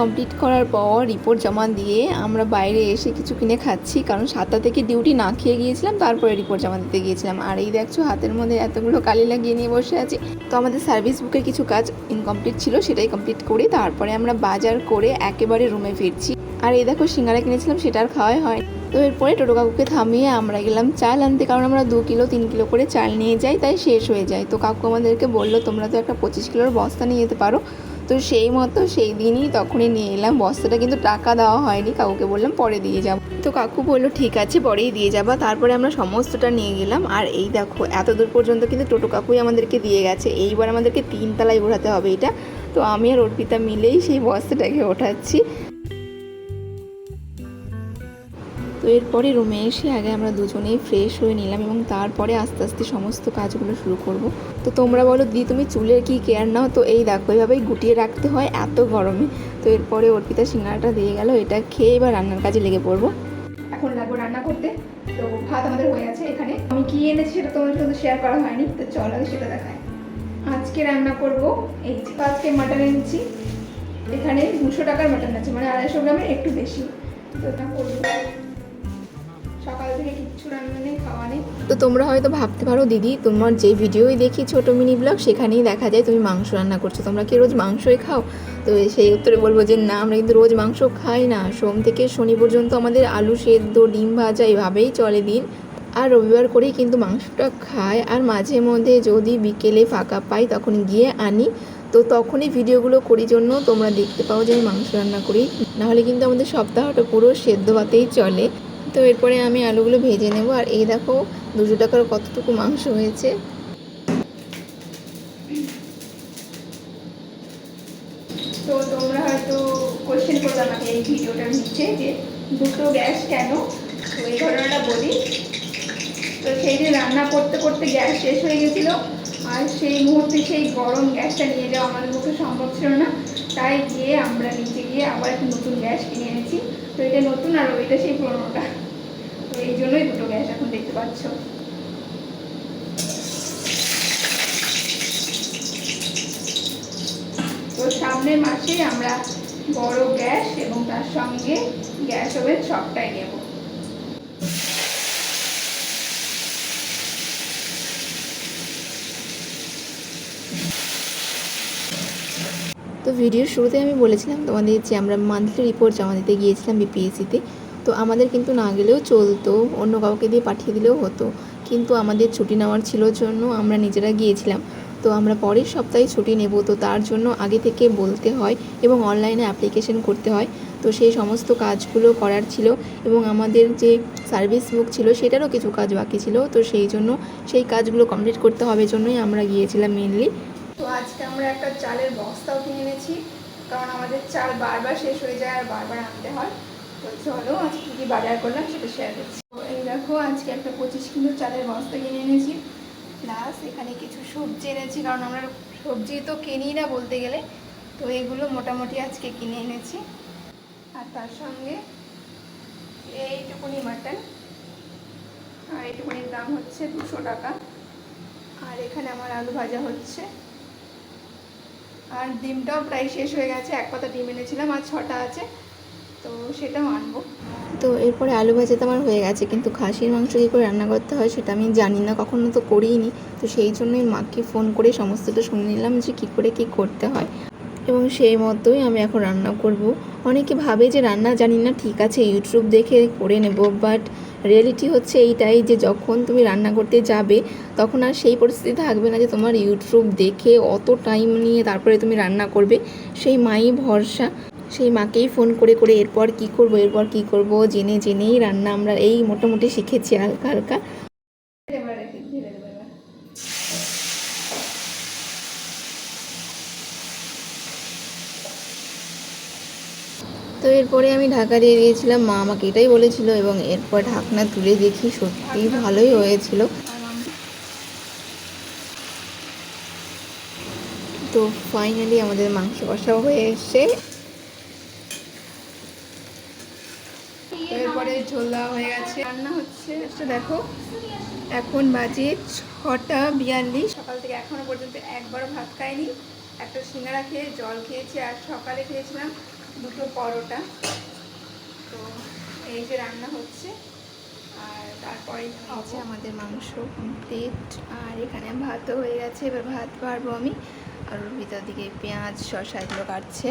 Complete করার পর report জমা দিয়ে আমরা বাইরে এসে কিছু কিনে খাচ্ছি। কারণ সাতটা থেকে ডিউটি না খেয়ে গিয়েছিলাম, তারপরে রিপোর্ট জমা দিতে গিয়েছিলাম। আর এই দেখছ, হাতের মধ্যে এতগুলো কালি লাগিয়ে নিয়ে বসে আছি। তো আমাদের সার্ভিস বুকের কিছু কাজ ইনকমপ্লিট ছিল, সেটাই কমপ্লিট করে তারপরে আমরা বাজার করে একেবারে রুমে ফিরছি। আর এই দেখো, সিঙ্গারা কিনেছিলাম, সেটা আর খাওয়াই হয়। তো এরপরে টোটো কাকুকে থামিয়ে আমরা গেলাম চাল আনতে, কারণ আমরা দু কিলো, তিন কিলো করে চাল নিয়ে যাই, তাই শেষ হয়ে যায়। তো কাকু আমাদেরকে বলল, তোমরা তো একটা পঁচিশ কিলোর বস্তা নিয়ে যেতে পারো। তো সেই মতো সেই দিনই তখনই নিয়ে এলাম। বস্তাটা কিন্তু টাকা দেওয়া হয়নি, কাকুকে বললাম পরে দিয়ে যাব। তো কাকু বলল, ঠিক আছে, পরেই দিয়ে যাবা। তারপরে আমরা সমস্তটা নিয়ে গেলাম। আর এই দেখো, এত দূর পর্যন্ত কিন্তু টোটো কাকুই আমাদেরকে দিয়ে গেছে। এইবার আমাদেরকে তিন তলায় ওঠাতে হবে এটা। তো আমি আর অর্পিতা মিলেই সেই বস্তাটাকে ওঠাচ্ছি। তো এরপরে রুমে এসে আগে আমরা দুজনেই ফ্রেশ হয়ে নিলাম এবং তারপরে আস্তে আস্তে সমস্ত কাজগুলো শুরু করব। তো তোমরা বলো দি তুমি চুলের কি কেয়ার নাও? তো এই দেখো এইভাবেই গুটিয়ে রাখতে হয় এত গরমে। তো এরপরে অর্পিতা সিঙ্গারাটা দিয়ে গেল, এটা খেয়ে এবার রান্নার কাজে লেগে পড়ব। এখন লাগবো রান্না করতে। তো ভাত আমাদের হয়ে আছে এখানে। আমি কি এনেছি সেটা তোমাদের সাথে শেয়ার করা হয়নি, তো চল আগে সেটা দেখায় আজকে রান্না করব, এই আজকে মাটন এনেছি। এখানে দুশো টাকার মাটন আছে মানে আড়াইশো গ্রামের একটু বেশি। তো এটা করব। তো তোমরা হয়তো ভাবতে পারো, দিদি, তোমার যে ভিডিওই দেখি ছোট মিনি ব্লগ সেখানেই দেখা যায় তুমি মাংস রান্না করছ। তোমরা কি রোজ মাংসই খাও? তো সেই উত্তরে বলব যে, না, আমরা কিন্তু রোজ মাংস খাই না। সোম থেকে শনি পর্যন্ত আমাদের আলু সেদ্ধ, ডিম ভাজা, এভাবেই চলে দিন। আর রবিবার করেই কিন্তু মাংসটা খাই। আর মাঝে মধ্যে যদি বিকেলে ফাঁকা পাই, তখন গিয়ে আনি। তো তখনই ভিডিওগুলো করি জন্য তোমরা দেখতে পাও যে আমি মাংস রান্না করি। নাহলে কিন্তু আমাদের সপ্তাহটা পুরো সেদ্ধ ভাতেই চলে। তো এরপরে আমি আলুগুলো ভেজে নেব। আর এই দেখো, দুশো টাকার কতটুকু মাংস হয়েছে। তো তোমরা হয়তো কোশ্চেন করবে এই ভিডিওটার নিচে যে, দুটো গ্যাস কেন? তো এই ঘটনাটা বলি। তো সেই দিন রান্না করতে করতে গ্যাস শেষ হয়ে গেছিল, আর সেই মুহূর্তে সেই গরম গ্যাসটা নিয়ে যাওয়া আমাদের পক্ষে সম্ভব ছিল না। তাই গিয়ে আমরা নিচে গিয়ে আবার একটা নতুন গ্যাস কিনে এনেছি। তো এটা নতুন আর ওইটা সেই পুরোনোটা। এই জন্যই দুটো গ্যাস এখন দেখতে পাচ্ছ। তো সামনের মাসে আমরা বড় গ্যাস এবং তার সঙ্গে গ্যাস ওভেন সবটাই নেব। তো ভিডিওর শুরুতে আমি বলেছিলাম তোমাদের যে আমরা মান্থলি রিপোর্ট জমা দিতে গিয়েছিলাম বিপিএসসিতে তো আমাদের কিন্তু না গেলেও চলতো, অন্য কাউকে দিয়ে পাঠিয়ে দিলেও হতো। কিন্তু আমাদের ছুটি নেওয়ার ছিল জন্য আমরা নিজেরা গিয়েছিলাম। তো আমরা পরের সপ্তাহে ছুটি নেব, তো তার জন্য আগে থেকে বলতে হয় এবং অনলাইনে অ্যাপ্লিকেশন করতে হয়। তো সেই সমস্ত কাজগুলো করার ছিল এবং আমাদের যে সার্ভিস বুক ছিল সেটারও কিছু কাজ বাকি ছিল। তো সেই জন্য সেই কাজগুলো কমপ্লিট করতে হবে জন্যই আমরা গিয়েছিলাম মেনলি তো আজকে আমরা একটা চালের বস্তাও কিনে এনেছি, কারণ আমাদের চাল বারবার শেষ হয়ে যায় আর বারবার আনতে হয়। চলো, আজকে কী কী বাজার করলাম সেটা শেয়ার করছি। তো এই দেখো, আজকে একটা পঁচিশ কিলো চালের বস্তা কিনে এনেছি। প্লাস এখানে কিছু সবজি এনেছি, কারণ আমরা সবজি তো কিনি না বলতে গেলে। তো এগুলো মোটামুটি আজকে কিনে এনেছি। আর তার সঙ্গে এইটুকুনি মাটন আর এইটুকুনির দাম হচ্ছে দুশো টাকা। আর এখানে আমার আলু ভাজা হচ্ছে। আর ডিমটাও প্রায় শেষ হয়ে গেছে, এক পাতা ডিম এনেছিলাম, আর ছটা আছে। তো সেটাও আনব। তো এরপরে আলু ভাজা তো আমার হয়ে গেছে, কিন্তু খাসির মাংস কী করে রান্না করতে হয় সেটা আমি জানি না, কখনো তো করিনি তো সেই জন্যই মাকে ফোন করে সমস্তটা শুনে নিলাম যে কী করে কী করতে হয়। এবং সেই মতোই আমি এখন রান্না করব। অনেকে ভাবে যে রান্না জানি না, ঠিক আছে ইউটিউব দেখে করে নেব বাট রিয়েলিটি হচ্ছে এইটাই যে যখন তুমি রান্না করতে যাবে, তখন আর সেই পরিস্থিতি থাকবে না যে তোমার ইউটিউব দেখে অত টাইম নিয়ে তারপরে তুমি রান্না করবে, সেই মাই ভরসা। সেই মাকেই ফোন করে করে এরপর কি করব, এরপর কি করব, জেনে জেনেই রান্না আমরা এই মোটামুটি শিখেছি হালকা হালকা। তো এরপরে আমি ঢাকা দিয়ে দিয়েছিলাম, মা আমাকে এটাই বলেছিল এবং এরপর ঢাকনা তুলে দেখি সত্যি ভালোই হয়েছিল। তো ফাইনালি আমাদের মাংস কষাও হয়ে এসছে। এরপরে ঝোলা হয়ে গেছে। রান্না হচ্ছে এটা দেখো, এখন বাজে ছটা বিয়াল্লিশ। সকাল থেকে এখনও পর্যন্ত একবারও ভাত খাইনি। একটা সিঙ্গারা খেয়ে জল খেয়েছি আর সকালে খেয়েছিলাম দুটো পরোটা। তো এই যে রান্না হচ্ছে, আর তারপরে আছে আমাদের মাংস কমপ্লিট আর এখানে ভাতও হয়ে গেছে। এবার ভাত পারব আমি। আর ওর ভিতর দিকে পেঁয়াজ, শসা এগুলো কাটছে।